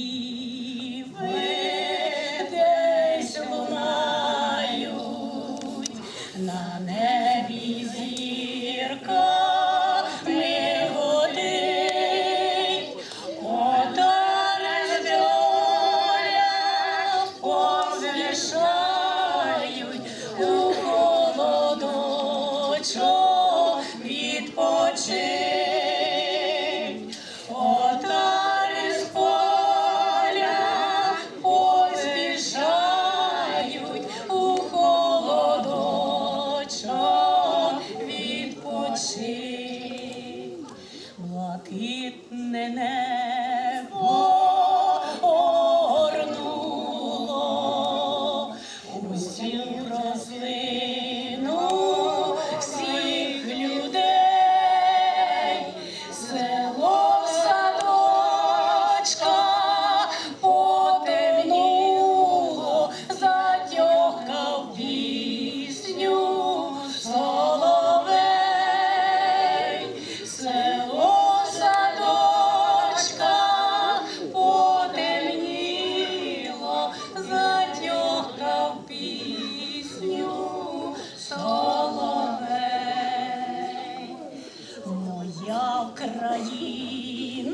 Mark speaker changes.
Speaker 1: we Блакитне небо огорнуло усю рослину Моя Україно,